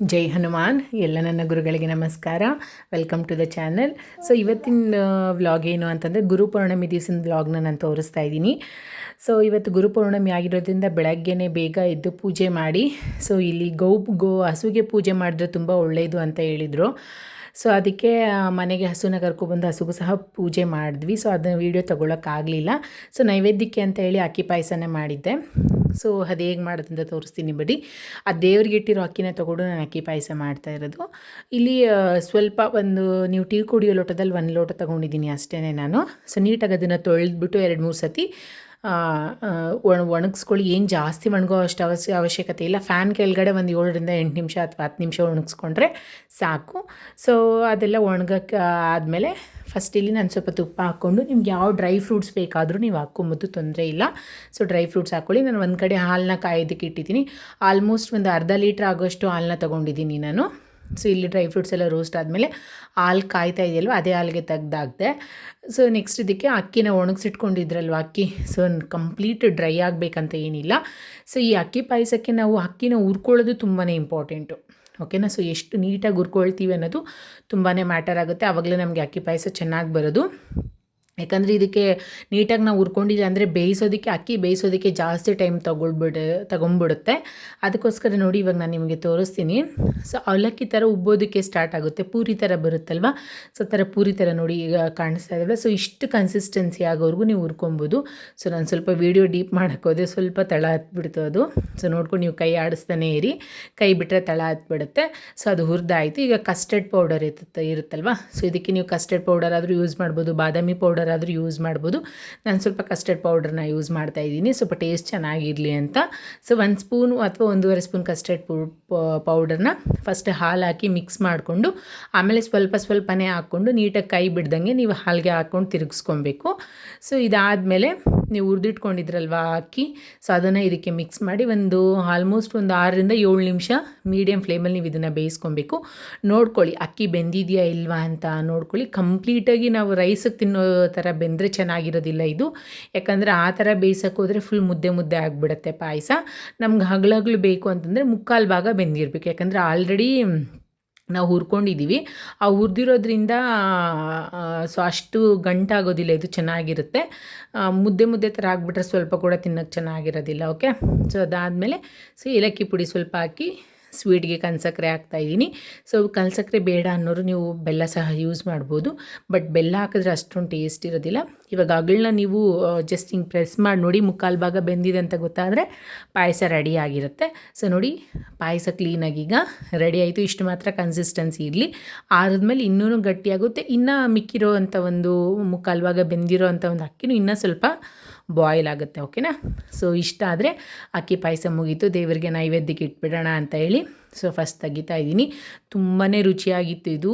ಜೈ ಹನುಮಾನ್. ಎಲ್ಲ ನನ್ನ ಗುರುಗಳಿಗೆ ನಮಸ್ಕಾರ. Welcome to the channel so ಇವತ್ತಿನ ವ್ಲಾಗ್ ಏನು ಅಂತಂದರೆ ಗುರು ಪೌರ್ಣಮಿ ದಿವಸದ ವ್ಲಾಗ್ನ ನಾನು ತೋರಿಸ್ತಾ ಇದ್ದೀನಿ. ಸೊ ಇವತ್ತು ಗುರು ಪೌರ್ಣಮಿ ಆಗಿರೋದ್ರಿಂದ ಬೆಳಗ್ಗೆನೇ ಬೇಗ ಎದ್ದು ಪೂಜೆ ಮಾಡಿ. ಸೊ ಇಲ್ಲಿ ಗೌ, ಗೋ ಹಸುಗೆ ಪೂಜೆ ಮಾಡಿದ್ರೆ ತುಂಬ ಒಳ್ಳೆಯದು ಅಂತ ಹೇಳಿದರು. ಸೊ ಅದಕ್ಕೆ ಮನೆಗೆ ಹಸುನ ಕರ್ಕೊಬಂದು ಹಸುಗೂ ಸಹ ಪೂಜೆ ಮಾಡಿದ್ವಿ. ಸೊ ಅದನ್ನ ವೀಡಿಯೋ ತೊಗೊಳಕ್ಕಾಗಲಿಲ್ಲ ಸೊ ನೈವೇದ್ಯಕ್ಕೆ ಅಂತ ಹೇಳಿ ಅಕ್ಕಿ ಪಾಯಸನೇ ಮಾಡಿದ್ದೆ. ಸೊ ಅದು ಹೇಗೆ ಮಾಡೋದಂತ ತೋರಿಸ್ತೀನಿ ಬಿಡಿ. ಆ ದೇವ್ರಿಗೆ ಇಟ್ಟಿರೋ ಅಕ್ಕಿನ ತೊಗೊಂಡು ನಾನು ಅಕ್ಕಿ ಪಾಯಸ ಮಾಡ್ತಾ ಇರೋದು. ಇಲ್ಲಿ ಸ್ವಲ್ಪ ಒಂದು, ನೀವು ಟೀ ಕುಡಿಯೋ ಲೋಟದಲ್ಲಿ ಒಂದು ಲೋಟ ತೊಗೊಂಡಿದ್ದೀನಿ ಅಷ್ಟೇ ನಾನು. ಸೊ ನೀಟಾಗಿ ಅದನ್ನು ತೊಳೆದ್ಬಿಟ್ಟು ಎರಡು ಮೂರು ಸತಿ ಒಣ, ಒಣಗಿಸ್ಕೊಳ್ಳಿ. ಏನು ಜಾಸ್ತಿ ಒಣಗೋ ಅಷ್ಟು ಅವಶ್ಯ ಅವಶ್ಯಕತೆ ಇಲ್ಲ. ಫ್ಯಾನ್ ಕೆಳಗಡೆ ಒಂದು ಏಳರಿಂದ ಎಂಟು ನಿಮಿಷ ಅಥವಾ ಹತ್ತು ನಿಮಿಷ ಒಣಗಿಸ್ಕೊಂಡ್ರೆ ಸಾಕು. ಸೊ ಅದೆಲ್ಲ ಒಣಗಕ್ಕೆ ಆದಮೇಲೆ ಫಸ್ಟ್ ಇಲ್ಲಿ ನಾನು ಸ್ವಲ್ಪ ತುಪ್ಪ ಹಾಕ್ಕೊಂಡು ನಿಮ್ಗೆ ಯಾವ ಡ್ರೈ ಫ್ರೂಟ್ಸ್ ಬೇಕಾದರೂ ನೀವು ಹಾಕ್ಕೊಂಬೋದು ತೊಂದರೆ ಇಲ್ಲ. ಸೊ ಡ್ರೈ ಫ್ರೂಟ್ಸ್ ಹಾಕ್ಕೊಳ್ಳಿ. ನಾನು ಒಂದು ಕಡೆ ಹಾಲನ್ನ ಕಾಯೋದಕ್ಕೆ ಇಟ್ಟಿದ್ದೀನಿ. ಆಲ್ಮೋಸ್ಟ್ ಒಂದು ಅರ್ಧ ಲೀಟ್ರ್ ಆಗೋಷ್ಟು ಹಾಲನ್ನ ತೊಗೊಂಡಿದ್ದೀನಿ ನಾನು. ಸೊ ಇಲ್ಲಿ ಡ್ರೈ ಫ್ರೂಟ್ಸ್ ಎಲ್ಲ ರೋಸ್ಟ್ ಆದಮೇಲೆ ಹಾಲು ಕಾಯ್ತಾ ಇದೆಯಲ್ವ, ಅದೇ ಹಾಲಿಗೆ ತೆಗ್ದಾಕ್ದೆ. ಸೊ ನೆಕ್ಸ್ಟ್ ಇದಕ್ಕೆ ಅಕ್ಕಿನ ಒಣಗಿಸಿಟ್ಕೊಂಡಿದ್ರಲ್ವ ಅಕ್ಕಿ? ಸೊ ಕಂಪ್ಲೀಟ್ ಡ್ರೈ ಆಗಬೇಕಂತ ಏನಿಲ್ಲ. ಸೊ ಈ ಅಕ್ಕಿ ಪಾಯಸಕ್ಕೆ ನಾವು ಅಕ್ಕಿನ ಹುರ್ಕೊಳ್ಳೋದು ತುಂಬಾ ಇಂಪಾರ್ಟೆಂಟು ಓಕೆನಾ ಸೊ ಎಷ್ಟು ನೀಟಾಗಿ ಹುರ್ಕೊಳ್ತೀವಿ ಅನ್ನೋದು ತುಂಬಾ ಮ್ಯಾಟರ್ ಆಗುತ್ತೆ. ಆವಾಗಲೇ ನಮಗೆ ಅಕ್ಕಿ ಪಾಯಸ ಚೆನ್ನಾಗಿ ಬರೋದು. ಯಾಕಂದರೆ ಇದಕ್ಕೆ ನೀಟಾಗಿ ನಾವು ಹುರ್ಕೊಂಡಿಲ್ಲ ಅಂದರೆ ಬೇಯಿಸೋದಕ್ಕೆ, ಅಕ್ಕಿ ಬೇಯಿಸೋದಕ್ಕೆ ಜಾಸ್ತಿ ಟೈಮ್ ತಗೊಳ್ಬಿಡ, ತಗೊಂಬಿಡುತ್ತೆ. ಅದಕ್ಕೋಸ್ಕರ ನೋಡಿ ಇವಾಗ ನಾನು ನಿಮಗೆ ತೋರಿಸ್ತೀನಿ. ಸೊ ಅವಲಕ್ಕಿ ಥರ ಉಬ್ಬೋದಕ್ಕೆ ಸ್ಟಾರ್ಟ್ ಆಗುತ್ತೆ. ಪೂರಿ ಥರ ಬರುತ್ತಲ್ವ? ಸೊ ಥರ ಪೂರಿ ಥರ ನೋಡಿ ಈಗ ಕಾಣಿಸ್ತಾ ಇದ್ದಾವೆ ಸೊ ಇಷ್ಟು ಕನ್ಸಿಸ್ಟೆನ್ಸಿ ಆಗೋವರೆಗೂ ನೀವು ಹುರ್ಕೊಬೋದು. ಸೊ ನಾನು ಸ್ವಲ್ಪ ವೀಡಿಯೋ ಡೀಪ್ ಹೋದೆ. ಸ್ವಲ್ಪ ತಳ ಹತ್ಬಿಡ್ತು ಅದು. ಸೊ ನೋಡ್ಕೊಂಡು ನೀವು ಕೈ ಆಡಿಸ್ತಾನೆ ಇರಿ. ಕೈ ಬಿಟ್ಟರೆ ತಳ ಹತ್ಬಿಡುತ್ತೆ. ಸೊ ಅದು ಹುರಿದಾಯಿತು. ಈಗ ಕಸ್ಟರ್ಡ್ ಪೌಡರ್ ಇರುತ್ತೆ ಇರುತ್ತಲ್ವ? ಸೊ ಇದಕ್ಕೆ ನೀವು ಕಸ್ಟರ್ಡ್ ಪೌಡರ್ ಆದರೂ ಯೂಸ್ ಮಾಡ್ಬೋದು. ಬಾದಾಮಿ ಪೌಡರ್ ಆದರೂ ಯೂಸ್ ಮಾಡ್ಬೋದು. ನಾನು ಸ್ವಲ್ಪ ಕಸ್ಟರ್ಡ್ ಪೌಡರ್ನ ಯೂಸ್ ಮಾಡ್ತಾ ಇದ್ದೀನಿ. ಸ್ವಲ್ಪ ಟೇಸ್ಟ್ ಚೆನ್ನಾಗಿರಲಿ ಅಂತ. ಸೊ ಒಂದು ಸ್ಪೂನು ಅಥವಾ ಒಂದೂವರೆ ಸ್ಪೂನ್ ಕಸ್ಟರ್ಡ್ ಪೌಡರ್ನ ಫಸ್ಟ್ ಹಾಲು ಹಾಕಿ ಮಿಕ್ಸ್ ಮಾಡಿಕೊಂಡು, ಆಮೇಲೆ ಸ್ವಲ್ಪ ಸ್ವಲ್ಪನೇ ಹಾಕ್ಕೊಂಡು ನೀಟಾಗಿ ಕೈ ಬಿಡ್ದಂಗೆ ನೀವು ಹಾಲಿಗೆ ಹಾಕ್ಕೊಂಡು ತಿರುಗಿಸ್ಕೊಬೇಕು. ಸೊ ಇದಾದಮೇಲೆ ನೀವು ಹುರಿದಿಟ್ಕೊಂಡಿದ್ರಲ್ವ ಅಕ್ಕಿ? ಸೊ ಅದನ್ನು ಇದಕ್ಕೆ ಮಿಕ್ಸ್ ಮಾಡಿ ಒಂದು ಆಲ್ಮೋಸ್ಟ್ ಒಂದು ಆರರಿಂದ ಏಳು ನಿಮಿಷ ಮೀಡಿಯಮ್ ಫ್ಲೇಮಲ್ಲಿ ನೀವು ಇದನ್ನು ಬೇಯಿಸ್ಕೊಬೇಕು. ನೋಡ್ಕೊಳ್ಳಿ, ಅಕ್ಕಿ ಬೆಂದಿದೆಯಾ ಇಲ್ವಾ ಅಂತ ನೋಡ್ಕೊಳ್ಳಿ. ಕಂಪ್ಲೀಟಾಗಿ ನಾವು ರೈಸಿಗೆ ತಿನ್ನೋ ಥರ ಬೆಂದರೆ ಚೆನ್ನಾಗಿರೋದಿಲ್ಲ ಇದು. ಯಾಕಂದರೆ ಆ ಥರ ಬೇಯಿಸೋಕೆ ಹೋದರೆ ಫುಲ್ ಮುದ್ದೆ ಮುದ್ದೆ ಆಗಿಬಿಡುತ್ತೆ ಪಾಯಸ. ನಮ್ಗೆ ಹಗ್ಲಗ್ಲು ಬೇಕು ಅಂತಂದರೆ ಮುಕ್ಕಾಲು ಭಾಗ ಬೆಂದಿರಬೇಕು. ಯಾಕಂದರೆ ಆಲ್ರೆಡಿ ನಾವು ಹುರ್ಕೊಂಡಿದ್ದೀವಿ ಆ ಹುರಿದಿರೋದ್ರಿಂದ ಸೊ ಅಷ್ಟು ಗಂಟಾಗೋದಿಲ್ಲ, ಇದು ಚೆನ್ನಾಗಿರುತ್ತೆ. ಮುದ್ದೆ ಮುದ್ದೆ ಥರ ಆಗಿಬಿಟ್ರೆ ಸ್ವಲ್ಪ ಕೂಡ ತಿನ್ನೋಕ್ಕೆ ಚೆನ್ನಾಗಿರೋದಿಲ್ಲ, ಓಕೆ? ಸೊ ಅದಾದಮೇಲೆ, ಸೊ ಏಲಕ್ಕಿ ಪುಡಿ ಸ್ವಲ್ಪ ಹಾಕಿ ಸ್ವೀಟ್ಗೆ ಕನ್ಸಕ್ಕರೆ ಹಾಕ್ತಾಯಿದ್ದೀನಿ ಸೊ ಕನ್ಸಕ್ಕರೆ ಬೇಡ ಅನ್ನೋರು ನೀವು ಬೆಲ್ಲ ಸಹ ಯೂಸ್ ಮಾಡ್ಬೋದು. ಬಟ್ ಬೆಲ್ಲ ಹಾಕಿದ್ರೆ ಅಷ್ಟೊಂದು ಟೇಸ್ಟ್ ಇರೋದಿಲ್ಲ. ಇವಾಗ ಅಗಳನ್ನ ನೀವು ಜಸ್ಟ್ ಹಿಂಗೆ ಪ್ರೆಸ್ ಮಾಡಿ ನೋಡಿ ಮುಕ್ಕಾಲು ಭಾಗ ಬೆಂದಿದೆ ಅಂತ ಗೊತ್ತಾದರೆ ಪಾಯಸ ರೆಡಿ ಆಗಿರುತ್ತೆ. ಸೊ ನೋಡಿ ಪಾಯಸ ಕ್ಲೀನಾಗಿ ಈಗ ರೆಡಿ ಆಯಿತು. ಇಷ್ಟು ಮಾತ್ರ ಕನ್ಸಿಸ್ಟೆನ್ಸಿ ಇರಲಿ. ಆರಿದ್ಮೇಲೆ ಇನ್ನೂ ಗಟ್ಟಿಯಾಗುತ್ತೆ. ಇನ್ನೂ ಮಿಕ್ಕಿರೋ ಅಂಥ ಒಂದು ಮುಕ್ಕಾಲು ಭಾಗ ಬೆಂದಿರೋ ಅಂಥ ಒಂದು ಅಕ್ಕಿನೂ ಇನ್ನೂ ಸ್ವಲ್ಪ ಬಾಯ್ಲ್ ಆಗುತ್ತೆ, ಓಕೆನಾ? ಸೊ ಇಷ್ಟ ಆದರೆ ಅಕ್ಕಿ ಪಾಯಸ ಮುಗೀತು, ದೇವರಿಗೆ ನೈವೇದ್ಯಕ್ಕೆ ಇಟ್ಬಿಡೋಣ ಅಂತ ಹೇಳಿ. ಸೊ ಫಸ್ಟ್ ತೆಗಿತಾ ಇದ್ದೀನಿ. ತುಂಬಾ ರುಚಿಯಾಗಿತ್ತು ಇದು.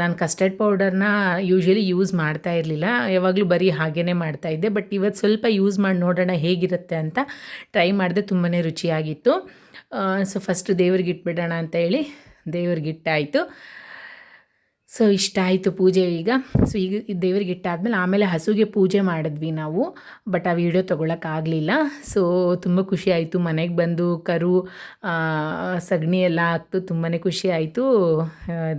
ನಾನು ಕಸ್ಟರ್ಡ್ ಪೌಡರ್ನ ಯೂಶ್ವಲಿ ಯೂಸ್ ಮಾಡ್ತಾ ಇರಲಿಲ್ಲ. ಯಾವಾಗಲೂ ಬರೀ ಹಾಗೇ ಮಾಡ್ತಾಯಿದ್ದೆ ಬಟ್ ಇವತ್ತು ಸ್ವಲ್ಪ ಯೂಸ್ ಮಾಡಿ ನೋಡೋಣ ಹೇಗಿರುತ್ತೆ ಅಂತ ಟ್ರೈ ಮಾಡಿದೆ ತುಂಬಾ ರುಚಿಯಾಗಿತ್ತು. ಸೊ ಫಸ್ಟು ದೇವ್ರಿಗೆ ಇಟ್ಬಿಡೋಣ ಅಂತ ಹೇಳಿ ದೇವ್ರಿಗೆ ಇಟ್ಟಾಯಿತು. ಸೊ, ಇಷ್ಟ ಆಯಿತು ಪೂಜೆ ಈಗ. ಸೊ, ಈಗ ದೇವರಿಗೆ ಇಟ್ಟಾದ್ಮೇಲೆ ಆಮೇಲೆ ಹಸುಗೆ ಪೂಜೆ ಮಾಡಿದ್ವಿ ನಾವು, ಬಟ್ ಆ ವಿಡಿಯೋ ತೊಗೊಳಕ್ಕಾಗಲಿಲ್ಲ. ಸೊ, ತುಂಬ ಖುಷಿ ಆಯಿತು. ಮನೆಗೆ ಬಂದು ಕರು ಸಗಣಿ ಎಲ್ಲ ಹಾಕ್ತು ತುಂಬಾ ಖುಷಿ ಆಯಿತು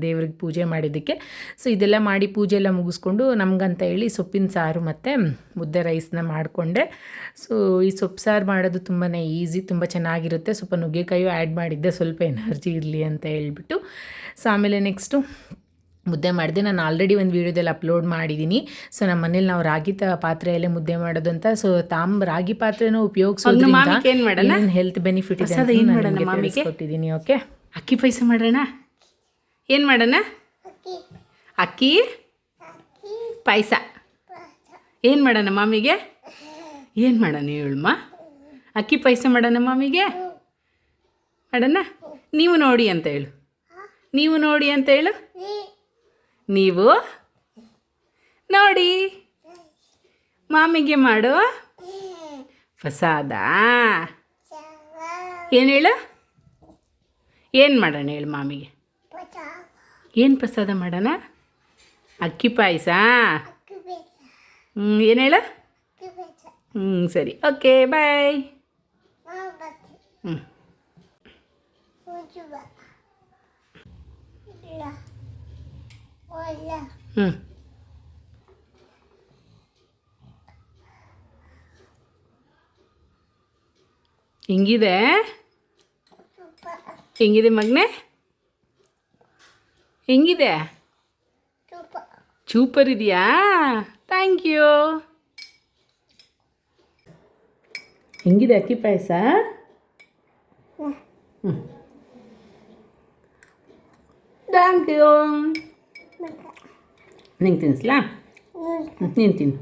ದೇವ್ರಿಗೆ ಪೂಜೆ ಮಾಡಿದ್ದಕ್ಕೆ. ಸೊ, ಇದೆಲ್ಲ ಮಾಡಿ ಪೂಜೆ ಎಲ್ಲ ಮುಗಿಸ್ಕೊಂಡು ನಮಗಂತ ಹೇಳಿ ಸೊಪ್ಪಿನ ಸಾರು ಮತ್ತು ಮುದ್ದೆ ರೈಸ್ನ ಮಾಡಿಕೊಂಡೆ. ಸೊ, ಈ ಸೊಪ್ಪು ಸಾರು ಮಾಡೋದು ತುಂಬಾ ಈಸಿ ತುಂಬ ಚೆನ್ನಾಗಿರುತ್ತೆ. ಸ್ವಲ್ಪ ನುಗ್ಗೆಕಾಯಿ ಆ್ಯಡ್ ಮಾಡಿದ್ದೆ, ಸ್ವಲ್ಪ ಎನರ್ಜಿ ಇರಲಿ ಅಂತ ಹೇಳ್ಬಿಟ್ಟು. ಸೊ, ಆಮೇಲೆ ನೆಕ್ಸ್ಟು ಮುದ್ದೆ ಮಾಡಿದೆ. ನಾನು ಆಲ್ರೆಡಿ ಒಂದು ವೀಡಿಯೋದಲ್ಲಿ ಅಪ್ಲೋಡ್ ಮಾಡಿದ್ದೀನಿ ಸೊ ನಮ್ಮ ಮನೇಲಿ ನಾವು ರಾಗಿ ತ ಪಾತ್ರೆಯಲ್ಲೇ ಮುದ್ದೆ ಮಾಡೋದು ಅಂತ. ಸೊ ತಾಮ್ ರಾಗಿ ಪಾತ್ರೆನೂ ಉಪಯೋಗಿಸೋದ್ರಿಂದ ಮಾಮಿಗೆ ಏನ್ ಮಾಡೋಣ? ಹೆಲ್ತ್ ಬೆನಿಫಿಟ್ ಇದೆ ಪ್ರಸಾದ ಏನ್ ಮಾಡೋಣ ಮಾಮಿಗೆ? ಕೊಟ್ಟಿದ್ದೀನಿ ಓಕೆ ಅಕ್ಕಿ ಪಾಯಸ ಮಾಡೋಣ? ಏನು ಮಾಡೋಣ? ಅಕ್ಕಿ? ಪಾಯಸ. ಏನು ಮಾಡೋಣ ಮಾಮಿಗೆ? ಏನು ಮಾಡೋಣ ಹೇಳಮ್ಮ? ಅಕ್ಕಿ ಪಾಯಸ ಮಾಡೋಣ ಮಾಮಿಗೆ? ಮಾಡೋಣ? ನೀವು ನೋಡಿ ಅಂತ ಹೇಳು. ನೀವು ನೋಡಿ ಅಂತ ಹೇಳು. ನೀವು? ನೋಡಿ. ಮಾಮಿಗೆ ಮಾಡು. ಪ್ರಸಾದ? ಏನು ಹೇಳು? ಏನು ಮಾಡೋಣ ಹೇಳು ಮಾಮಿಗೆ? ಏನು ಪ್ರಸಾದ ಮಾಡೋಣ? ಅಕ್ಕಿ ಪಾಯಸ? ಹ್ಞೂ ಏನು ಹೇಳು? ಹ್ಞೂ ಸರಿ. Okay, bye. ಹ್ಞೂ ಹ್ಞೂ ಹೆಂಗಿದೆ ಹೆಂಗಿದೆ ಮಗನೆ? ಹೆಂಗಿದೆ ಚೂಪರ್ ಇದೆಯಾ ಥ್ಯಾಂಕ್ ಯು ಹೆಂಗಿದೆ ಅಕ್ಕಿ ಪಾಯಸ? ಥ್ಯಾಂಕ್ ಯು ನಿಂಗೆ ತಿನ್ನಿಸ್ಲಾ ನೀನು ತಿನ್ನು.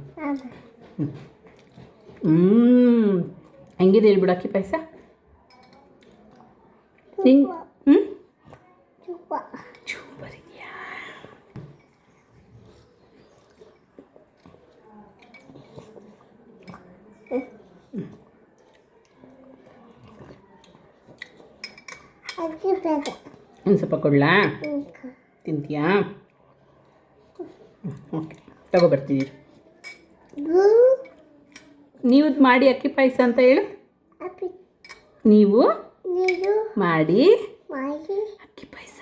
ಹ್ಞೂ ಹೆಂಗಿದೆ ಹೇಳ್ಬಿಡು ಅಕ್ಕಿ ಪಾಯಸ? ನಿಂಗೆ ಹ್ಞೂ ಚೂಪರ್ ಇದೆಯಾ ಒಂದು ಸ್ವಲ್ಪ ಕೊಡ್ಲಾ? ತಿಂತೀಯಾ? ಓಕೆ ತಗೋ ಬರ್ತೀವಿ ನೀವು ಮಾಡಿ ಅಕ್ಕಿ ಪಾಯಸ ಅಂತ ಹೇಳು. ನೀವು ಮಾಡಿ ಅಕ್ಕಿ ಪಾಯಸ.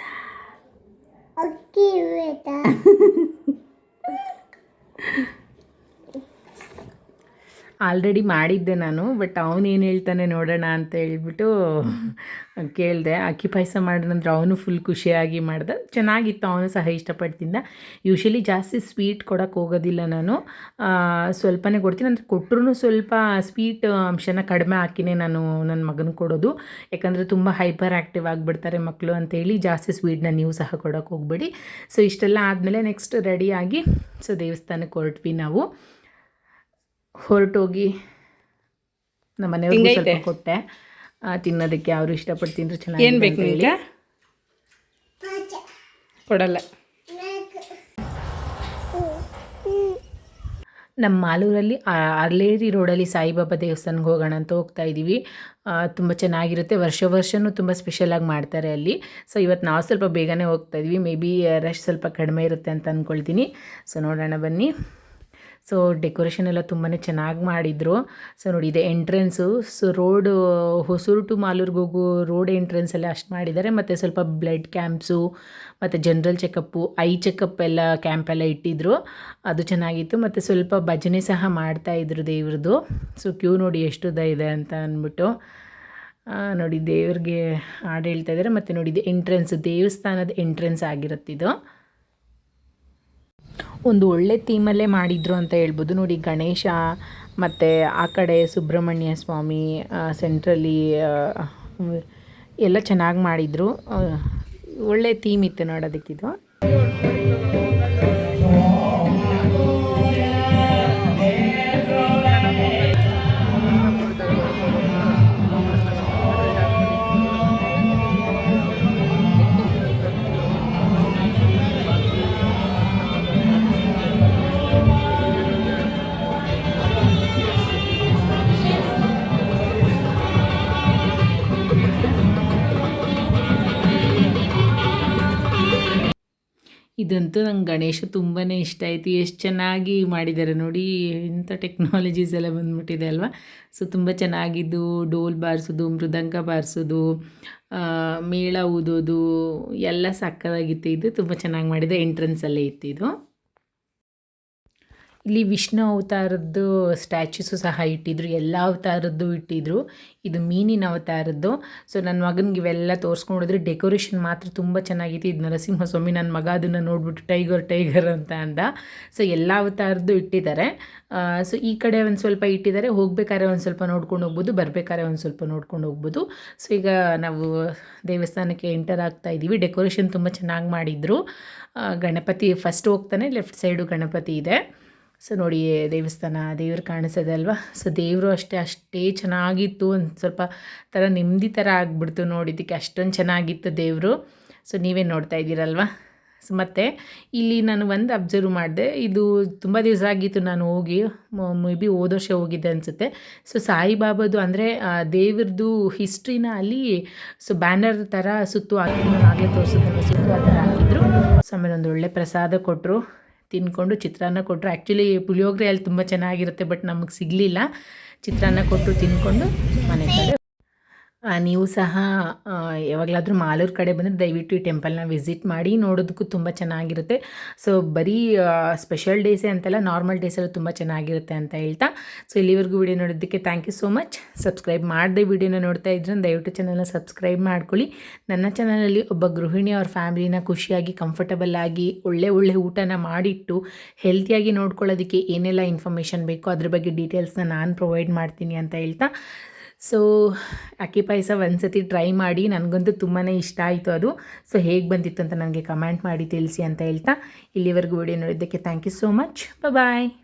ಆಲ್ರೆಡಿ ಮಾಡಿದ್ದೆ ನಾನು, ಬಟ್ ಅವನು ಏನು ಹೇಳ್ತಾನೆ ನೋಡೋಣ ಅಂತ ಹೇಳ್ಬಿಟ್ಟು ಕೇಳಿದೆ. ಅಕ್ಕಿ ಪಾಯಸ ಮಾಡಿದ್ರೆ ಅವನು ಫುಲ್ ಖುಷಿಯಾಗಿ ಮಾಡ್ದೆ. ಚೆನ್ನಾಗಿತ್ತು, ಅವನು ಸಹ ಇಷ್ಟಪಡ್ತಿದ್ದ. ತಿಂದ ಯೂಶಲಿ ಜಾಸ್ತಿ ಸ್ವೀಟ್ ಕೊಡೋಕ್ಕೆ ಹೋಗೋದಿಲ್ಲ ನಾನು. ಸ್ವಲ್ಪನೇ ಕೊಡ್ತೀನಿ. ಅಂದರೆ ಕೊಟ್ಟರು ಸ್ವಲ್ಪ ಸ್ವೀಟ್ ಅಂಶನ ಕಡಿಮೆ ಹಾಕಿನೇ ನಾನು ನನ್ನ ಮಗನ ಕೊಡೋದು. ಯಾಕಂದರೆ ತುಂಬ ಹೈಪರ್ ಆ್ಯಕ್ಟಿವ್ ಆಗಿಬಿಡ್ತಾರೆ ಮಕ್ಕಳು ಅಂತೇಳಿ ಜಾಸ್ತಿ ಸ್ವೀಟ್ನ ನೀವು ಸಹ ಕೊಡೋಕ್ಕೆ ಹೋಗ್ಬೇಡಿ. ಸೊ ಇಷ್ಟೆಲ್ಲ ಆದಮೇಲೆ ನೆಕ್ಸ್ಟ್ ರೆಡಿಯಾಗಿ ಸೊ ದೇವಸ್ಥಾನಕ್ಕೆ ಹೊರಟ್ವಿ ನಾವು. ಹೊರಟೋಗಿ ನಮ್ಮ ಮನೆಯವ್ರಿಗೂ ಸ್ವಲ್ಪ ಕೊಟ್ಟೆ. ತಿನ್ನೋದಕ್ಕೆ ಅವರು ಇಷ್ಟಪಟ್ಟು ತಿಂದ್ರು ಚೆನ್ನಾಗಿ ಏನು ಬೇಕು ನಿಮಗೆ ಕೊಡಲ್ಲ. ನಮ್ಮ ಮಾಲೂರಲ್ಲಿ ಅರ್ಲೇರಿ ರೋಡಲ್ಲಿ ಸಾಯಿಬಾಬಾ ದೇವಸ್ಥಾನಕ್ಕೆ ಹೋಗೋಣ ಅಂತ ಹೋಗ್ತಾ ಇದ್ದೀವಿ ತುಂಬ ಚೆನ್ನಾಗಿರುತ್ತೆ. ವರ್ಷ ವರ್ಷವೂ ತುಂಬ ಸ್ಪೆಷಲಾಗಿ ಮಾಡ್ತಾರೆ ಅಲ್ಲಿ. ಸೊ ಇವತ್ತು ನಾವು ಸ್ವಲ್ಪ ಬೇಗನೆ ಹೋಗ್ತಾ ಇದ್ವಿ. ಮೇ ಬಿ ರಶ್ ಸ್ವಲ್ಪ ಕಡಿಮೆ ಇರುತ್ತೆ ಅಂತ ಅಂದ್ಕೊಳ್ತೀನಿ ಸೊ ನೋಡೋಣ ಬನ್ನಿ. ಸೊ ಡೆಕೋರೇಷನ್ ಎಲ್ಲ ತುಂಬಾ ಚೆನ್ನಾಗಿ ಮಾಡಿದರು. ಸೊ ನೋಡಿ, ಇದೆ entrance so road Hosur to ಮಾಲೂರ್ಗೆ ಹೋಗೋ ರೋಡ್ ಎಂಟ್ರೆನ್ಸಲ್ಲಿ ಅಷ್ಟು ಮಾಡಿದ್ದಾರೆ. ಮತ್ತು ಸ್ವಲ್ಪ ಬ್ಲಡ್ ಕ್ಯಾಂಪ್ಸು ಮತ್ತು ಜನರಲ್ ಚೆಕಪ್ಪು ಐ ಚೆಕಪ್ ಎಲ್ಲ ಕ್ಯಾಂಪ್ ಎಲ್ಲ ಇಟ್ಟಿದ್ರು. ಅದು ಚೆನ್ನಾಗಿತ್ತು. ಮತ್ತು ಸ್ವಲ್ಪ ಭಜನೆ ಸಹ ಮಾಡ್ತಾಯಿದ್ರು ದೇವ್ರದ್ದು ಸೊ ಕ್ಯೂ ನೋಡಿ ಎಷ್ಟು ಉದ್ದ ಇದೆ ಅಂತ ಅಂದ್ಬಿಟ್ಟು. ನೋಡಿ ದೇವ್ರಿಗೆ ಹಾಡು ಹೇಳ್ತಾ ಇದ್ದಾರೆ. ಮತ್ತು ನೋಡಿ, ಇದು ಎಂಟ್ರೆನ್ಸ್ ದೇವಸ್ಥಾನದ ಎಂಟ್ರೆನ್ಸ್ ಆಗಿರುತ್ತಿದ್ದು ಒಂದು ಒಳ್ಳೆ ಥೀಮಲ್ಲೇ ಮಾಡಿದ್ರು ಅಂತ ಹೇಳ್ಬೋದು. ನೋಡಿ ಗಣೇಶ ಮತ್ತು ಆ ಕಡೆ ಸುಬ್ರಹ್ಮಣ್ಯ ಸ್ವಾಮಿ ಸೆಂಟ್ರಲ್ಲಿ ಎಲ್ಲ ಚೆನ್ನಾಗಿ ಮಾಡಿದರು. ಒಳ್ಳೆ ಥೀಮ್ ಇತ್ತು ನೋಡೋದಕ್ಕಿದು. ಇದಂತೂ ನಂಗೆ ಗಣೇಶ ತುಂಬಾ ಇಷ್ಟ ಆಯಿತು. ಎಷ್ಟು ಚೆನ್ನಾಗಿ ಮಾಡಿದ್ದಾರೆ ನೋಡಿ, ಇಂಥ ಟೆಕ್ನಾಲಜೀಸ್ ಎಲ್ಲ ಬಂದ್ಬಿಟ್ಟಿದೆ ಅಲ್ವಾ? ಸೊ ತುಂಬ ಚೆನ್ನಾಗಿದ್ದು, ಡೋಲ್ ಬಾರಿಸೋದು, ಮೃದಂಗ ಬಾರಿಸೋದು ಮೇಳ ಊದೋದು, ಎಲ್ಲ ಸಕ್ಕದಾಗಿತ್ತು ಇದು ತುಂಬ ಚೆನ್ನಾಗಿ ಮಾಡಿದೆ ಎಂಟ್ರೆನ್ಸಲ್ಲೇ ಇತ್ತು ಇದು. ಇಲ್ಲಿ ವಿಷ್ಣು ಅವತಾರದ್ದು ಸ್ಟ್ಯಾಚ್ಯೂಸು ಸಹ ಇಟ್ಟಿದ್ರು, ಎಲ್ಲ ಅವತಾರದ್ದು ಇಟ್ಟಿದ್ರು. ಇದು ಮೀನಿನ ಅವತಾರದ್ದು. ಸೊ ನನ್ನ ಮಗನಿಗೆ ಇವೆಲ್ಲ ತೋರಿಸ್ಕೊಂಡಿದ್ರು ಡೆಕೋರೇಷನ್ ಮಾತ್ರ ತುಂಬ ಚೆನ್ನಾಗಿತ್ತು ಇದು ನರಸಿಂಹಸ್ವಾಮಿ ನನ್ನ ಮಗ ಅದನ್ನು ನೋಡ್ಬಿಟ್ಟು ಟೈಗರ್ ಟೈಗರ್ ಅಂತ ಅಂದ. ಸೊ ಎಲ್ಲ ಅವತಾರದ್ದು ಇಟ್ಟಿದ್ದಾರೆ. ಸೊ ಈ ಕಡೆ ಒಂದು ಸ್ವಲ್ಪ ಇಟ್ಟಿದ್ದಾರೆ. ಹೋಗ್ಬೇಕಾದ್ರೆ ಒಂದು ಸ್ವಲ್ಪ ನೋಡ್ಕೊಂಡು ಹೋಗ್ಬೋದು, ಬರಬೇಕಾದ್ರೆ ಒಂದು ಸ್ವಲ್ಪ ನೋಡ್ಕೊಂಡು ಹೋಗ್ಬೋದು. ಸೊ ಈಗ ನಾವು ದೇವಸ್ಥಾನಕ್ಕೆ ಎಂಟರ್ ಆಗ್ತಾ ಇದ್ದೀವಿ ಡೆಕೋರೇಷನ್ ತುಂಬ ಚೆನ್ನಾಗಿ ಮಾಡಿದರು. ಗಣಪತಿ ಫಸ್ಟ್ ಹೋಗ್ತಾನೆ ಲೆಫ್ಟ್ ಸೈಡು ಗಣಪತಿ ಇದೆ. ಸೊ ನೋಡಿ, ದೇವಸ್ಥಾನ, ದೇವ್ರು ಕಾಣಿಸಿದೆ ಅಲ್ವಾ? ಸೊ ದೇವರು ಅಷ್ಟೇ ಅಷ್ಟೇ ಚೆನ್ನಾಗಿತ್ತು ಒಂದು ಸ್ವಲ್ಪ ಥರ ನೆಮ್ಮದಿ ಥರ ಆಗಿಬಿಡ್ತು ನೋಡಿದ್ದಕ್ಕೆ ಅಷ್ಟೊಂದು ಚೆನ್ನಾಗಿತ್ತು ದೇವರು. ಸೊ ನೀವೇ ನೋಡ್ತಾ ಇದ್ದೀರಲ್ವಾ? ಸೊ ಮತ್ತು ಇಲ್ಲಿ ನಾನು ಒಂದು ಅಬ್ಸರ್ವ್ ಮಾಡಿದೆ, ಇದು ತುಂಬ ದಿವಸ ಆಗಿತ್ತು ನಾನು ಹೋಗಿ, ಮೇ ಬಿ ಹೋದ ವರ್ಷ ಹೋಗಿದ್ದೆ ಅನಿಸುತ್ತೆ. ಸೊ ಸಾಯಿಬಾಬಾದು ಅಂದರೆ ದೇವ್ರದ್ದು ಹಿಸ್ಟ್ರಿನ ಅಲ್ಲಿ, ಸೊ ಬ್ಯಾನರ್ ಥರ ಸುತ್ತು ಹಾಕಿದ್ರು, ಆಗಲೇ ತೋರಿಸಿದ್ರು ಸುತ್ತು ಆ ಥರ ಹಾಕಿದ್ರು. ಸೊ ಆಮೇಲೆ ಒಂದು ಒಳ್ಳೆ ಪ್ರಸಾದ ಕೊಟ್ಟರು ತಿನ್ಕೊಂಡು ಚಿತ್ರಾನ್ನ ಕೊಟ್ಟರು. ಆ್ಯಕ್ಚುಲಿ ಪುಳಿಯೋಗರೆ ಅಲ್ಲಿ ತುಂಬ ಚೆನ್ನಾಗಿರುತ್ತೆ ಬಟ್ ನಮಗೆ ಸಿಗಲಿಲ್ಲ. ಚಿತ್ರಾನ್ನ ಕೊಟ್ಟು ತಿನ್ಕೊಂಡು ಮನೆ ಕಡೆ ನೀವು ಸಹ ಯಾವಾಗಲಾದರೂ ಮಾಲೂರು ಕಡೆ ಬಂದರೆ ದಯವಿಟ್ಟು ಈ ಟೆಂಪಲ್ನ ವಿಸಿಟ್ ಮಾಡಿ ನೋಡೋದಕ್ಕೂ ತುಂಬ ಚೆನ್ನಾಗಿರುತ್ತೆ. ಸೊ ಬರೀ ಸ್ಪೆಷಲ್ ಡೇಸೇ ಅಂತಲ್ಲ ನಾರ್ಮಲ್ ಡೇಸಲ್ಲಿ ತುಂಬ ಚೆನ್ನಾಗಿರುತ್ತೆ ಅಂತ ಹೇಳ್ತಾ. ಸೊ ಇಲ್ಲಿವರೆಗೂ ವಿಡಿಯೋ ನೋಡೋದಕ್ಕೆ thank you so much subscribe ಮಾಡದೆ ವಿಡಿಯೋನ ನೋಡ್ತಾ ಇದ್ರೆ ದಯವಿಟ್ಟು ಚಾನಲ್ನ ಸಬ್ಸ್ಕ್ರೈಬ್ ಮಾಡ್ಕೊಳ್ಳಿ. ನನ್ನ ಚಾನಲಲ್ಲಿ ಒಬ್ಬ ಗೃಹಿಣಿ ಅವ್ರ ಫ್ಯಾಮಿಲಿನ ಖುಷಿಯಾಗಿ ಕಂಫರ್ಟಬಲ್ ಆಗಿ, ಒಳ್ಳೆ ಒಳ್ಳೆ ಊಟನ ಮಾಡಿಟ್ಟು ಹೆಲ್ತಿಯಾಗಿ ನೋಡ್ಕೊಳ್ಳೋದಕ್ಕೆ ಏನೆಲ್ಲ ಇನ್ಫಾರ್ಮೇಷನ್ ಬೇಕೋ ಅದ್ರ ಬಗ್ಗೆ ಡೀಟೇಲ್ಸ್ನ ನಾನು ಪ್ರೊವೈಡ್ ಮಾಡ್ತೀನಿ ಅಂತ ಹೇಳ್ತಾ. ಸೊ ಅಕ್ಕಿ ಪಾಯಸ ಒಂದ್ಸತಿ ಟ್ರೈ ಮಾಡಿ ನನಗಂತೂ ತುಂಬಾ ಇಷ್ಟ ಆಯಿತು ಅದು. ಸೊ ಹೇಗೆ ಬಂದಿತ್ತು ಅಂತ ನನಗೆ ಕಮೆಂಟ್ ಮಾಡಿ ತಿಳಿಸಿ ಅಂತ ಹೇಳ್ತಾ ಇಲ್ಲಿವರೆಗೂ ವಿಡಿಯೋ ನೋಡಿದ್ದಕ್ಕೆ thank you so much bye